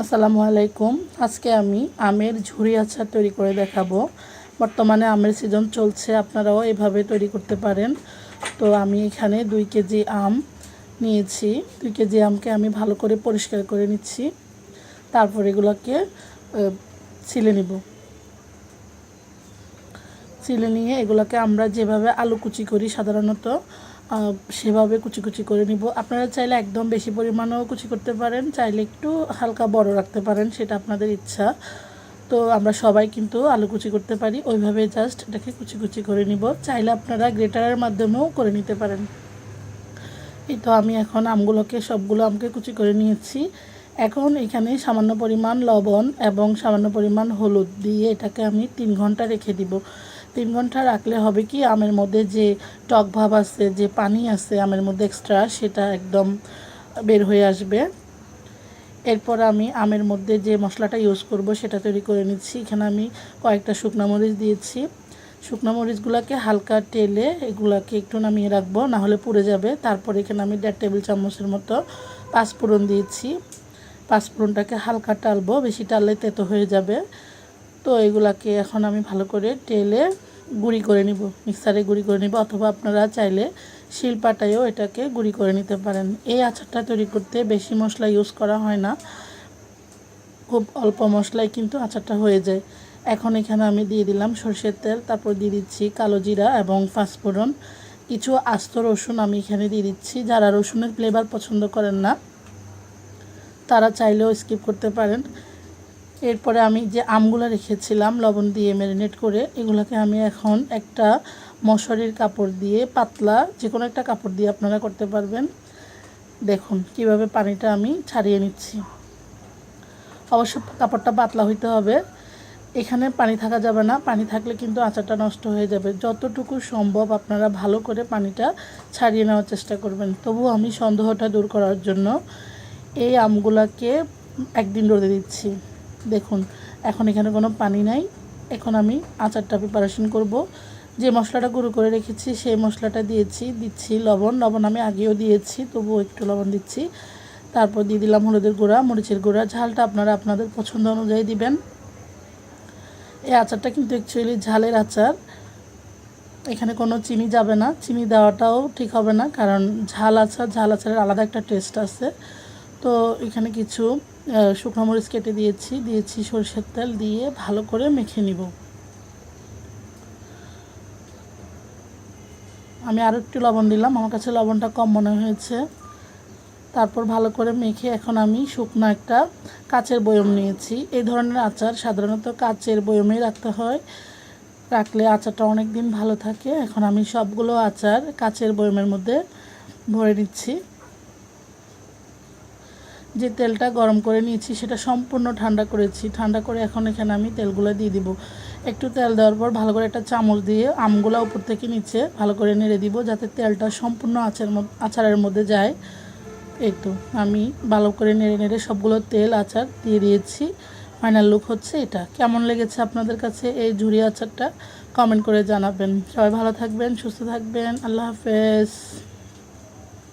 আসসালামু আলাইকুম। আজকে আমি আমের ঝুরি আচার তৈরি করে দেখাবো। বর্তমানে আমের সিজন চলছে, আপনারাও এভাবে তৈরি করতে পারেন। তো আমি এখানে দুই কেজি আম নিয়েছি। দুই কেজি আমকে আমি ভালো করে পরিষ্কার করে নিচ্ছি। তারপর এগুলোকে ছিলে নিব। ছিলে নিয়ে এগুলোকে আমরা যেভাবে আলু কুচি করি সাধারণত সেভাবে কুচি কুচি করে নিব। আপনারা চাইলে একদম বেশি পরিমাণেও কুচি করতে পারেন, চাইলে একটু হালকা বড় রাখতে পারেন, সেটা আপনাদের ইচ্ছা। তো আমরা সবাই কিন্তু আলু কুচি করতে পারি, ওইভাবে জাস্ট এটাকে কুচি কুচি করে নিব। চাইলে আপনারা গ্রেটারের মাধ্যমেও করে নিতে পারেন। এই তো আমি এখন আমগুলোকে, সবগুলো আমকে কুচি করে নিয়েছি। এখন এখানে সামান্য পরিমাণ লবণ এবং সামান্য পরিমাণ হলুদ দিয়ে এটাকে আমি তিন ঘণ্টা রেখে দিব। তিন ঘণ্টা রাখলে হবে কি আমের মধ্যে যে টক ভাব আছে, যে পানি আছে আমের মধ্যে এক্সট্রা সেটা একদম বের হয়ে আসবে। এরপর আমি আমের মধ্যে যে মশলাটা ইউজ করব সেটা তৈরি করে নিচ্ছি। এখানে আমি কয়েকটা শুকনো মরিচ দিয়েছি। শুকনো মরিচগুলোকে হালকা তেলে এগুলাকে একটু নামিয়ে রাখব, না হলে পুড়ে যাবে। তারপর এখানে আমি দেড় টেবিল চামচের মতো পাঁচফোড়ন দিয়েছি। পাঁচফোড়নটাকে হালকা টালবো, বেশি টাললে তেতো হয়ে যাবে। তো এগুলাকে এখন আমি ভালো করে তেলে গুঁড়ি করে নিব, মিক্সারে গুঁড়ি করে নিব, অথবা আপনারা চাইলে শিলপাটায়ও এটাকে গুঁড়ি করে নিতে পারেন। এই আচারটা তৈরি করতে বেশি মশলা ইউজ করা হয় না, খুব অল্প মশলায় কিন্তু আচারটা হয়ে যায়। এখন এখানে আমি দিয়ে দিলাম সর্ষের তেল, তারপর দিয়ে দিচ্ছি কালো জিরা এবং পাঁচফোড়ন। কিছু আস্ত রসুন আমি এখানে দিয়ে দিচ্ছি, যারা রসুনের ফ্লেভার পছন্দ করেন না, তারা চাইলেও স্কিপ করতে পারেন। এরপরে আমি যে আমগুলো রেখেছিলাম, লবণ দিয়ে ম্যারিনেট করে, এগুলোকে আমি এখন একটা মশারির কাপড় দিয়ে, পাতলা যে কোনো একটা কাপড় দিয়ে আপনারা করতে পারবেন। দেখুন কীভাবে পানিটা আমি ছাড়িয়ে নিচ্ছি। অবশ্য কাপড়টা পাতলা হইতে হবে। এখানে পানি থাকা যাবে না, পানি থাকলে কিন্তু আচারটা নষ্ট হয়ে যাবে। যতটুকু সম্ভব আপনারা ভালো করে পানিটা ছাড়িয়ে নেওয়ার চেষ্টা করবেন। তবুও আমি সন্দেহটা দূর করার জন্য এই আমগুলাকে একদিন রোদে দিচ্ছি। দেখুন, এখন এখানে কোনো পানি নাই। এখন আমি আচারটা প্রিপারেশন করব। যে মশলাটা গুঁড়ো করে রেখেছি, সেই মশলাটা দিয়েছি, দিচ্ছি লবণ। লবণ আমি আগেও দিয়েছি, তবুও একটু লবণ দিচ্ছি। তারপর দিয়ে দিলাম হলুদের গুঁড়া, মরিচের গুঁড়া। ঝালটা আপনারা আপনাদের পছন্দ অনুযায়ী দিবেন। এই আচারটা কিন্তু অ্যাকচুয়ালি ঝালের আচার। এখানে কোনো চিনি যাবে না। চিনি দেওয়াটাও ঠিক হবে না, কারণ ঝাল আচার, ঝাল আচারের আলাদা একটা টেস্ট আছে। তো এখানে কিছু শুকনো মরিচ কেটে দিয়েছি দিয়েছি সরষের তেল দিয়ে ভালো করে মেখে নিব। আমি আরও একটু লবণ দিলাম, আমার কাছে লবণটা কম মনে হয়েছে। তারপর ভালো করে মেখে এখন আমি শুকনো একটা কাচের বয়ম নিয়েছি। এই ধরনের আচার সাধারণত কাচের বয়মেই রাখতে হয়। রাখলে আচারটা অনেক দিন ভালো থাকে। এখন আমি সবগুলো আচার কাচের বয়মের মধ্যে ভরে নিচ্ছি। যে তেলটা গরম করে নিয়েছি, সেটা সম্পূর্ণ ঠান্ডা করেছি। ঠান্ডা করে এখন এখানে আমি তেলগুলো দিয়ে দিব। একটু তেল দেওয়ার পর ভালো করে একটা চামচ দিয়ে আমগুলো উপর থেকে নিচে ভালো করে নেড়ে দিব, যাতে তেলটা সম্পূর্ণ আচার আচারের মধ্যে যায়। এই তো, আমি ভালো করে নেড়ে নেড়ে সবগুলো তেল, আচার দিয়ে দিয়েছি। ফাইনাল লুক হচ্ছে এটা। কেমন লেগেছে আপনাদের কাছে এই ঝুরি আচারটা? কমেন্ট করে জানাবেন। সবাই ভালো থাকবেন, সুস্থ থাকবেন। আল্লাহ হাফেজ।